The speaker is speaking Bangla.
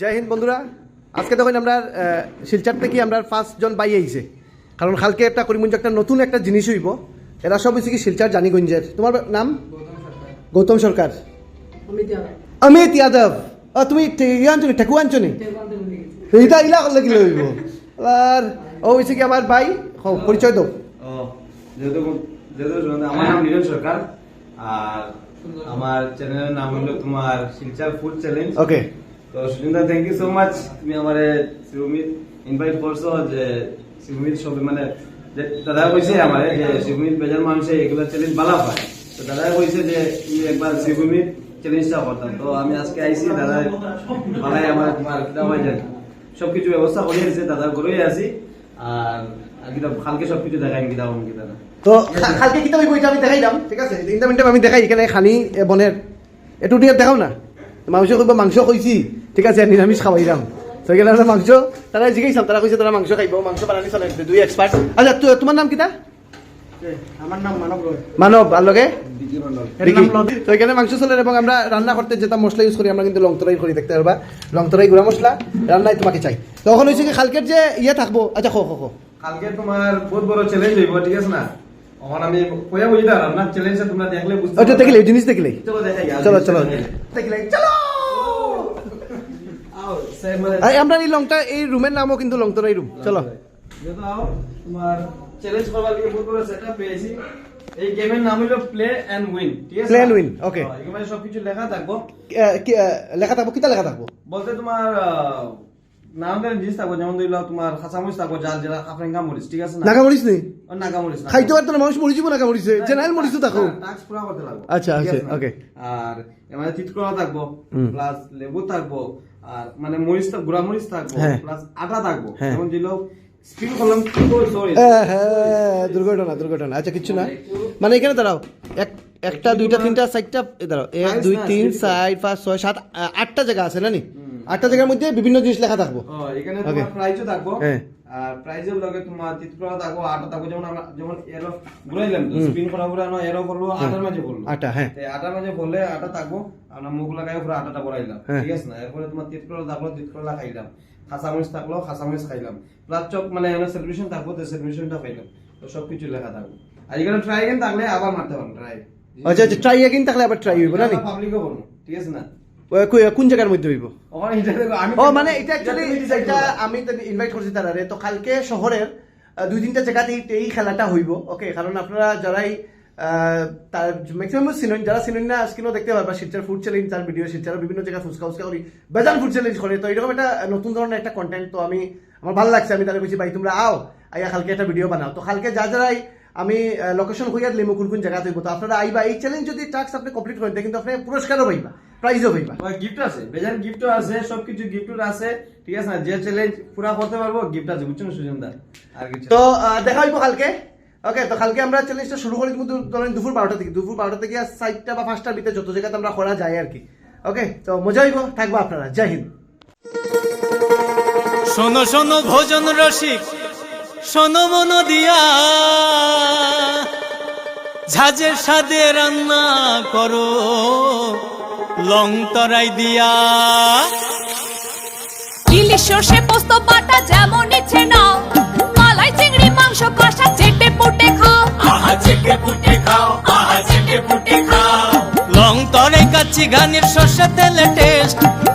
জয় হিন্দ বন্ধুরা। আজকে তখন আমরা শিলচার থেকে আমরা ফার্স্ট জন বাই আইছে। কারণ কালকে একটা করিমগঞ্জ একটা নতুন একটা জিনিস হইব। এরা সব হয়েছে কি শিলচার জানিগঞ্জের। তোমার নাম? গৌতম সরকার। অমিত যাদব। ও তুমি ইয়ে আনছো নি? ঠেকু আনছো নি? এইটা ইলা করলে কি লইব আর ও হয়েছে কি আমার ভাই পরিচয় দাও। আমার নাম নীরজ সরকার। আর আমার চ্যানেলের নাম হলো তোমার শিলচার ফুড চ্যালেঞ্জ। ওকে তো Suchinta thank you so much তুমি আমার শিবমিত ইনভাইট করছ যে শিবমিত সব মানে দাদা কইছে আমারে যে শিবমিত বেজার মানুষে এগুলো চ্যালেঞ্জ বালা পায় তো দাদা কইছে যে তুমি একবার শিবমিত চ্যালেঞ্জটা করতাম। তো আমি আজকে আইছি দাদা বালাই আমার তোমার হয় জানি সবকিছু ব্যবস্থা করে দিয়েছে, দাদার ঘরেই আছি। আর কালকে সবকিছু দেখাই হম কিতা না তো কালকে কি তুমি বইটা আমি দেখাইলাম ঠিক আছে? তিনটা আমি দেখাই, এখানে খানি বনের একটু দিয়ে দেখাও না। মাংস কইব, মাংস কইছি। ঠিক আছে নিরামিষ খাওয়াইলাম তো এখানে আমরা মাংস তারা জিজ্ঞাসা তারা কইছে তারা মাংস খাইব মাংস বানানি চলে দুই এক্সপার্ট আচ্ছা তো- তোমার নাম কিতা? আমার নাম মানব মানব আর লগে। তো এখানে মাংস চলে এবং আমরা রান্না করতে যেটা মশলা ইউজ করি আমরা কিন্তু লং তরাই করি দেখতে পারবা লং তরাই গুঁড়া মশলা রান্নায় তোমাকে চাই। তখন হয়েছে কি কালকের যে ইয়ে থাকব। আচ্ছা খো খো খো। কালকে তোমার বহুত বড় চ্যালেঞ্জ হইব ঠিক আছে না? এখন আমি কয়া বুঝি না চ্যালেঞ্জটা তোমরা দেখলে বুঝতে ওইটা দেখলে জিনিস দেখলে। চলো দেখাই চলো চলো। দেখলে চলো। আমরা এই লংটা এই রুমের নামও কিন্তু লংটা এই রুম চলো। তোমার চ্যালেঞ্জ করবার লিগে বহুত করে সেটা পেয়েছি। এই গেমের নাম হলো প্লে এন্ড উইন ঠিক আছে? প্লে এন্ড উইন ওকে এখানে সবকিছু লেখা থাকব। লেখা থাকব কিটা লেখা থাকব? বলতে তোমার জিনিস থাকব যেমন ধরিল তোমার খাসামরিচ থাকব যার যেটা আফ্রিকা মরিচ ঠিক আছে নাগা মরিস নেই? নাগা মরিচ খাইতে পারতো না মানুষ মরিচ নাগা মরিছে জেনারেল মরিচ থাকো। টাক্স পুরা করতে লাগবো আচ্ছা. আর থাকব প্লাস লেবু থাকব আর মানে মরিচ গুড়া মরিচ থাকব হ্যাঁ। প্লাস আটা থাকব। হ্যাঁ। যেমন দিল হ্যাঁ, দুর্ঘটনা দুর্ঘটনা। আচ্ছা কিচ্ছু না। মানে এখানে দাঁড়াও এক একটা দুইটা তিনটা চারটা দাঁড়াও এক দুই তিন চার পাঁচ ছয় সাত আটটা জায়গা আছে না নি? আটটা জায়গার মধ্যে বিভিন্ন জিনিস লেখা থাকব। এখানে তোমার প্রাইজও থাকব। হ্যাঁ। আর প্রাইজের লগে তোমার তিতকলা থাকব আটা থাকব যেমন আমরা যেমন এরো ঘুরাইলাম তো স্পিন করা ঘুরা এরো করল আটার মাঝে বলল আটা হ্যাঁ। আটার মাঝে বললে আটা থাকব আমরা মুখ লাগাই পুরো আটাটা বড়াইলাম হ্যাঁ। ঠিক আছে না? এরপরে তোমার তিতকলা থাকল তিতকলা খাইলাম খাসামরিচ থাকল খাসামরিচ খাইলাম প্লাস চক মানে সেলিব্রেশন থাকব তো সেলিব্রেশনটা খাইলাম তো সবকিছু লেখা থাকবে। আর এখানে ট্রাই থাকলে আবার মারতে পারেন ট্রাই আচ্ছা আচ্ছা ট্রাই এগিন থাকলে আবার ট্রাই হইব না পাবলিকও করব ঠিক আছে না? কোন জায়গার মধ্যে হইব? ও মানে এটা অ্যাকচুয়ালি এটা আমি ইনভাইট করছি তারারে তো কালকে শহরের দুই তিনটা জায়গাতে এই- খেলাটা হইব ওকে কারণ আপনারা যারাই তার ম্যাক্সিমাম সিনোন যারা সিনোন না আজকেও দেখতে পারবা শিলচার ফুড চ্যালেঞ্জ তার ভিডিও শিলচার বিভিন্ন জায়গায় ফুচকা ফুচকা করি বেজান ফুড চ্যালেঞ্জ করে। তো এরকম একটা নতুন ধরনের একটা কন্টেন্ট তো আমি আমার ভালো লাগছে আমি তাদের বলছি ভাই তোমরা আও আইয়া কালকে একটা ভিডিও বানাও। তো কালকে যা যারাই আমি লোকেশন হইয়া দিলাম কোন কোন জায়গা হইব? তো আপনারা আইবা এই চ্যালেঞ্জ যদি টাস্ক আপনি কমপ্লিট করেন কিন্তু আপনি পুরস্কারও পাইবা প্রাইজও পাইবা। গিফট আছে বেজান গিফটও আছে সবকিছু গিফট আছে ঠিক আছে না? যে চ্যালেঞ্জ পুরা করতে পারব গিফট আছে বুঝছ না সুজনদা আর কিছু তো দেখা হইব কালকে। ওকে তো কালকে আমরা চ্যালেঞ্জটা শুরু করি কিন্তু ধরেন দুপুর বারোটা থেকে। দুপুর বারোটা থেকে আর চারটা বা পাঁচটার ভিতরে যত জায়গাতে আমরা করা যায় আর কি। ওকে তো মজা হইব থাকব আপনারা। জয় হিন্দ। শোনো শোনো ভোজন রসিক। শোনো মন দিয়া। ঝাঁঝের সাদে রান্না করো লং তরাই দিয়া। ইলিশ সর্ষে পোস্ত বাটা যেমন ইচ্ছে নাও। মালাই চিংড়ি মাংস কষা চেটে পুটে খাও। আহা চেটে পুটে খাও আহা চেটে পুটে খাও। লং তরাই কাচ্চি ঘানির সর্ষে তেলে টেস্ট